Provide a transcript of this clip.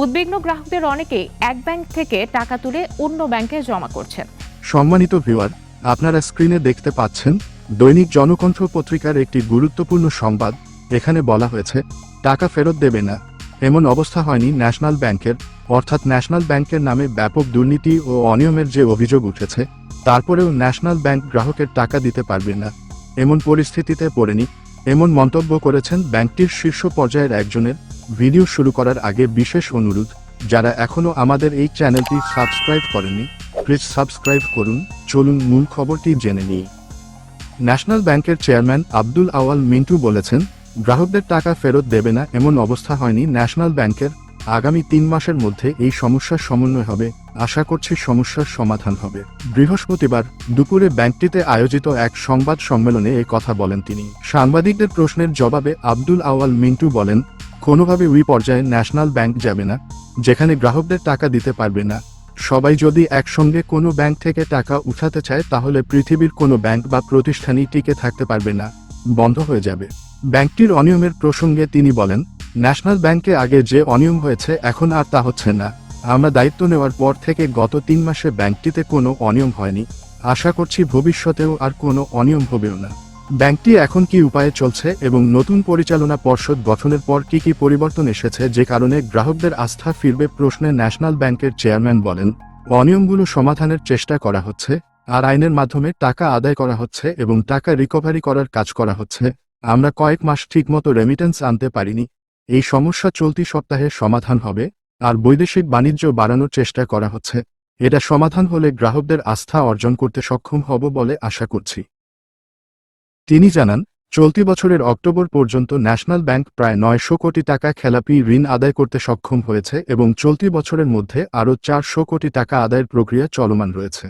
উদ্বিগ্ন গ্রাহকদের অনেকেই এক ব্যাংক থেকে টাকা তুলে অন্য ব্যাংকে জমা করছেন। সম্মানিত ভিউয়ার, আপনারা স্ক্রিনে দেখতে পাচ্ছেন দৈনিক জনকণ্ঠ পত্রিকার একটি গুরুত্বপূর্ণ সংবাদ। এখানে বলা হয়েছে, টাকা ফেরত দেবে না। এমন অবস্থা হয়নি ন্যাশনাল ব্যাংকের, অর্থাৎ ন্যাশনাল ব্যাংকের নামে ব্যাপক দুর্নীতি ও অনিয়মের যে অভিযোগ উঠেছে, তারপরেও ন্যাশনাল ব্যাংক গ্রাহকের টাকা দিতে পারবে না। এমন পরিস্থিতিতে পড়েনি এমন মন্তব্য করেছেন ব্যাংকটির শীর্ষ পর্যায়ের একজনের। ভিডিও শুরু করার আগে বিশেষ অনুরোধ, যারা এখনও আমাদের এই চ্যানেলটি সাবস্ক্রাইব করেনি, প্লিজ সাবস্ক্রাইব করুন। চলুন মূল খবরটি জেনে নিই। ন্যাশনাল ব্যাংকের চেয়ারম্যান আব্দুল আওয়াল মিন্টু বলেছেন, গ্রাহকদের টাকা ফেরত দেবে না এমন অবস্থা হয়নি ন্যাশনাল ব্যাংকের আগামী তিন মাসের মধ্যে এই সমস্যার সমন্বয় হবে। আশা করছি সমস্যার সমাধান হবে। বৃহস্পতিবার দুপুরে ব্যাংকটিতে আয়োজিত এক সংবাদ সম্মেলনে এ কথা বলেন তিনি। সাংবাদিকদের প্রশ্নের জবাবে আব্দুল আওয়াল মিন্টু বলেন, কোনোভাবে ওই পর্যায়ে ন্যাশনাল ব্যাংক যাবে না, যেখানে গ্রাহকদের টাকা দিতে পারবে না। সবাই যদি একসঙ্গে কোনো ব্যাংক থেকে টাকা উঠাতে চায়, তাহলে পৃথিবীর কোনো ব্যাংক বা প্রতিষ্ঠানই টিকে থাকতে পারবে না। বন্ধ হয়ে যাবে। ব্যাংকটির অনিয়মের প্রসঙ্গে তিনি বলেন ন্যাশনাল ব্যাংকে আগে যে অনিয়ম হয়েছে এখন আর তা হচ্ছে না। আমরা দায়িত্ব নেওয়ার পর থেকে গত তিন মাসে ব্যাংকটিতে কোনো অনিয়ম হয়নি। আশা করছি ভবিষ্যতেও আর কোনো অনিয়ম হবেও না। ব্যাংকটি এখন কি উপায়ে চলছে এবং নতুন পরিচালনা পর্ষদ গঠনের পর কি কি পরিবর্তন এসেছে যে কারণে গ্রাহকদের আস্থা ফিরবে প্রশ্নে ন্যাশনাল ব্যাংকের চেয়ারম্যান বলেন, অনিয়মগুলো সমাধানের চেষ্টা করা হচ্ছে, আর আইনের মাধ্যমে টাকা আদায় করা হচ্ছে এবং টাকা রিকভারি করার কাজ করা হচ্ছে। আমরা কয়েক মাস ঠিকমতো রেমিটেন্স আনতে পারিনি এই সমস্যা চলতি সপ্তাহে সমাধান হবে, আর বৈদেশিক বাণিজ্য বাড়ানোর চেষ্টা করা হচ্ছে। এটা সমাধান হলে গ্রাহকদের আস্থা অর্জন করতে সক্ষম হব বলে আশা করছি। তিনি জানান, চলতি বছরের অক্টোবর পর্যন্ত ন্যাশনাল ব্যাংক প্রায় নয়শো কোটি টাকা খেলাপি ঋণ আদায় করতে সক্ষম হয়েছে এবং চলতি বছরের মধ্যে আরও চারশো কোটি টাকা আদায়ের প্রক্রিয়া চলমান রয়েছে।